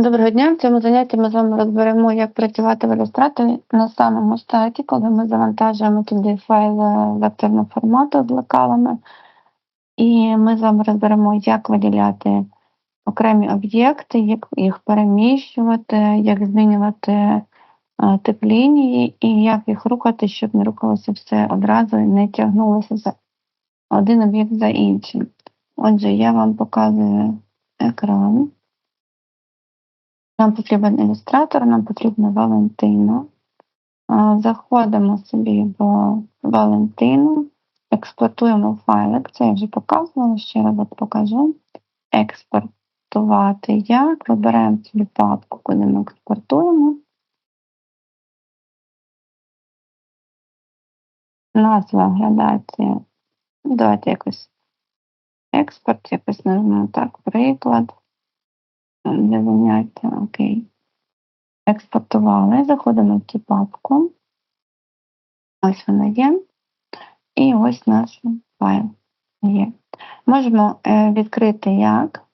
Доброго дня. В цьому занятті ми з вами розберемо, як працювати в ілюстраторі на самому старті, коли ми завантажуємо туди файли векторного формату з лекалами. І ми з вами розберемо, як виділяти окремі об'єкти, як їх переміщувати, як змінювати тип лінії і як їх рухати, щоб не рухалося все одразу і не тягнулося за один об'єкт за іншим. Отже, я вам показую екран. Нам потрібен ілюстратор, нам потрібна Валентина. Заходимо собі в Валентину, експортуємо файлик. Це я вже показувала, ще раз покажу. Експортувати як. Вибираємо собі папку, куди ми експортуємо. Назва градація. Давайте якось експорт, якось нажмемо так, приклад для заняття, окей. Експортували, заходимо в цю папку. Ось вона є. І ось наш файл є. Можемо е, відкрити як.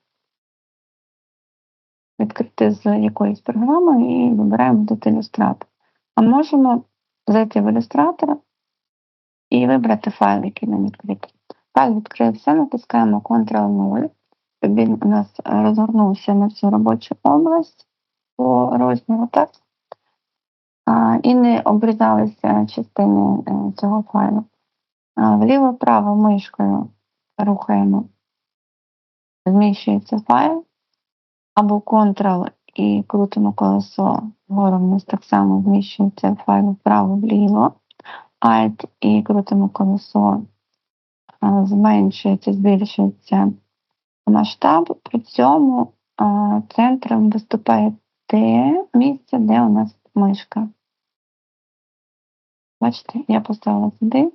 Відкрити з якоїсь програми і вибираємо тут ілюстратор. А можемо зайти в ілюстратор і вибрати файл, який нам відкритий. Файл відкрився, натискаємо Ctrl-0 він у нас розгорнувся на всю робочу область по розміру, так? І не обрізалися частини е, цього файлу. Вліво-право мишкою рухаємо, зміщується файл, або Ctrl і крутимо колесо вгору вниз так само зміщується файл вправо-вліво, Alt і крутимо колесо, зменшується, збільшується масштаб, при цьому центром виступає те місце, де у нас мишка. Бачите, я поставила сюди,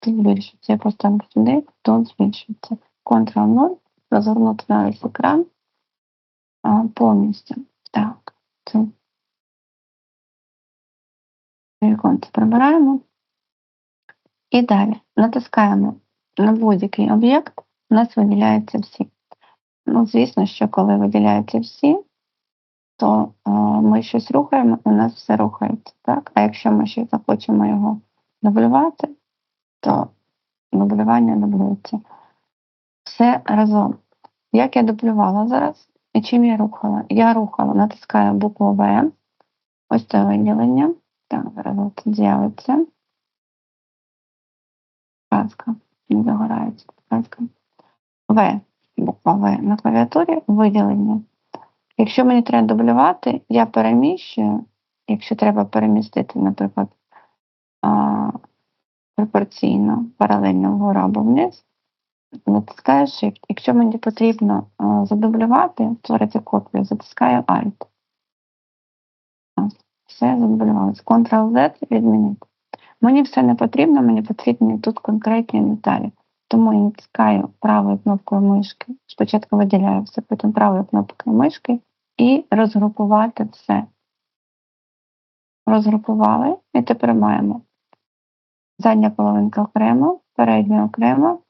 тут збільшується. Я поставила сюди, тут збільшується. Ctrl-0, розгорнути на весь екран а, повністю. Так, це віконце прибираємо. І далі натискаємо на будь-який об'єкт, у нас виділяються всі. Ну, звісно, що коли виділяються всі, то е, ми щось рухаємо, у нас все рухається. Так? А якщо ми ще захочемо його дублювати, то дублювання дублюється. Все разом. Як я дублювала зараз і чим я рухала? Я рухала, натискаю букву В, ось це виділення. Так, зараз от з'явиться. Казка, не загорається. Казка. В буква на клавіатурі виділення. Якщо мені треба дублювати, я переміщую, якщо треба перемістити, наприклад, пропорційно, паралельно вгору або вниз, натискаю Shift. Якщо мені потрібно задублювати, створити копію, затискаю Alt. Все задублювалося. Ctrl-Z відмінити. Мені все не потрібно, мені потрібні тут конкретні деталі. Тому я натискаю правою кнопкою мишки. Спочатку виділяю все, потім правою кнопкою мишки і розгрупувати все. Розгрупували і тепер маємо задня половинка окремо, передня окремо,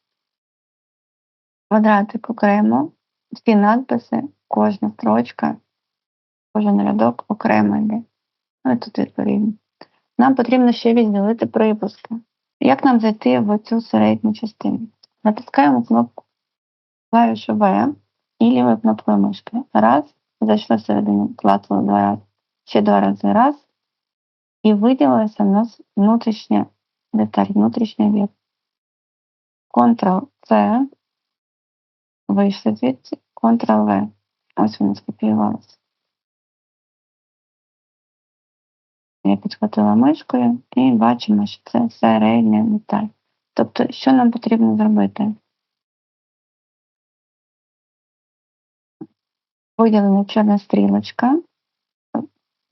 квадратик окремо, всі надписи, кожна строчка, кожен рядок окремо йде. Ну і тут відповідно. Нам потрібно ще відділити припуски. Як нам зайти в цю середню частину? Натискаємо кнопку клавішу В і лівою кнопкою мишки. Раз, зайшли всередину, клацнули два рази, ще два рази раз. І виділилася у нас внутрішня деталь, внутрішній об'єкт. Ctrl-C, вийшли звідси, Ctrl-V. Ось воно скопіювалося. Я підхватила мишкою і бачимо, що це середня деталь. Тобто, що нам потрібно зробити? Виділена чорна стрілочка.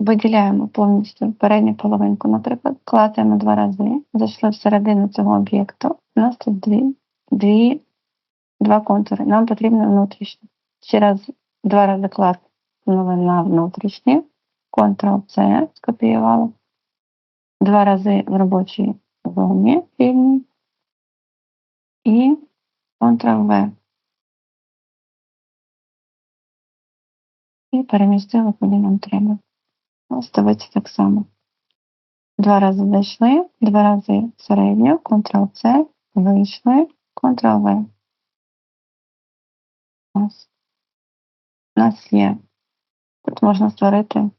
Виділяємо повністю передню половинку, наприклад, клацаємо два рази, зайшли всередину цього об'єкту. У нас тут дві, дві, два контури. Нам потрібно внутрішні. Ще раз два рази клацнули на внутрішні. Ctrl-C скопіювали. Два рази в робочій зоні вільній і Ctrl-V. і перемістили, куди нам треба. Ось дивіться так само. Два рази зайшли, два рази середню, Ctrl-C, вийшли, Ctrl-V. Ось. У нас є. Тут можна створити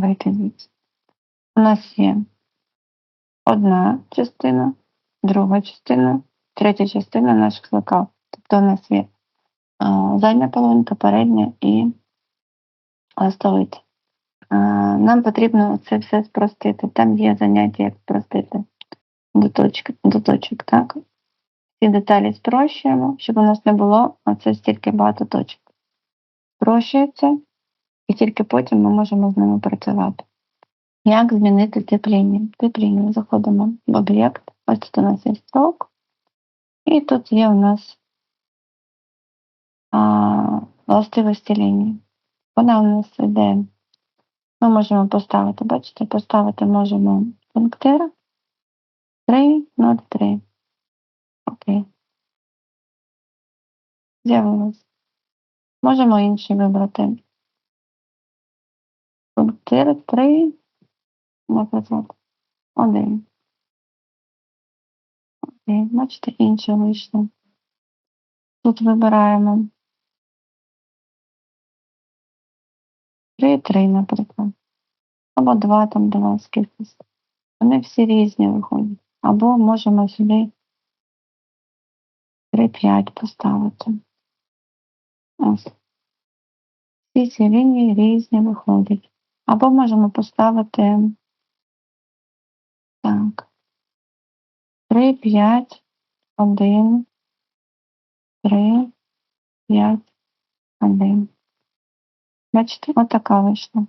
Вийти. У нас є одна частина, друга частина, третя частина наших лекал. Тобто у нас є задня половинка, передня і ластовиця. Нам потрібно це все спростити. Там є заняття, як спростити до точок, до точок так? Ці деталі спрощуємо, щоб у нас не було оце стільки багато точок. Спрощується, і тільки потім ми можемо з ними працювати. Як змінити тип лінії? Тип лінії заходимо в об'єкт. Ось тут у нас є строк. І тут є у нас а, властивості лінії. Вона у нас йде. Ми можемо поставити, бачите, поставити можемо пунктир 3, 0, 3. Окей. З'явилось. Можемо інші вибрати. Пунктир 3, наприклад, 1. Окей, бачите, інше вийшло. Тут вибираємо 3, 3, наприклад. Або 2, там 2 скільки. Вони всі різні виходять. Або можемо сюди 3-5 поставити. Ось. Всі ці лінії різні виходять. Або можемо поставити так. 3, 5, 1, 3, 5, 1. Бачите, отака вийшла.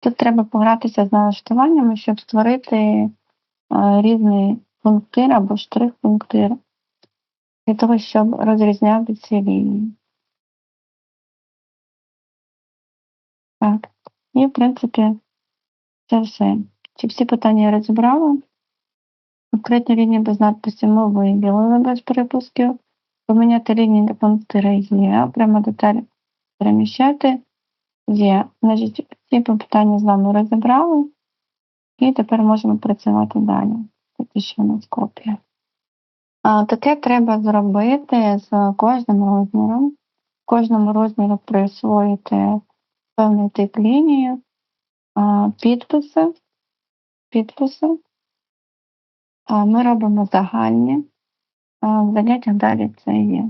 Тут треба погратися з налаштуваннями, щоб створити е, різний пунктир або штрих-пунктир для того, щоб розрізняти ці лінії. Так, і в принципі це все. Чи всі питання я розібрала? Конкретні лінії без надписів ми виділили без перепусків. Поміняти лінії до пунктира є, окремо деталі переміщати є. Значить, ці питання з вами розібрали, і тепер можемо працювати далі. Тут ще у нас копія. А, Таке треба зробити з кожним розміром. Кожному розміру присвоїти певний тип лінії, підписи. Підписи. Ми робимо загальні. Заняття далі це є.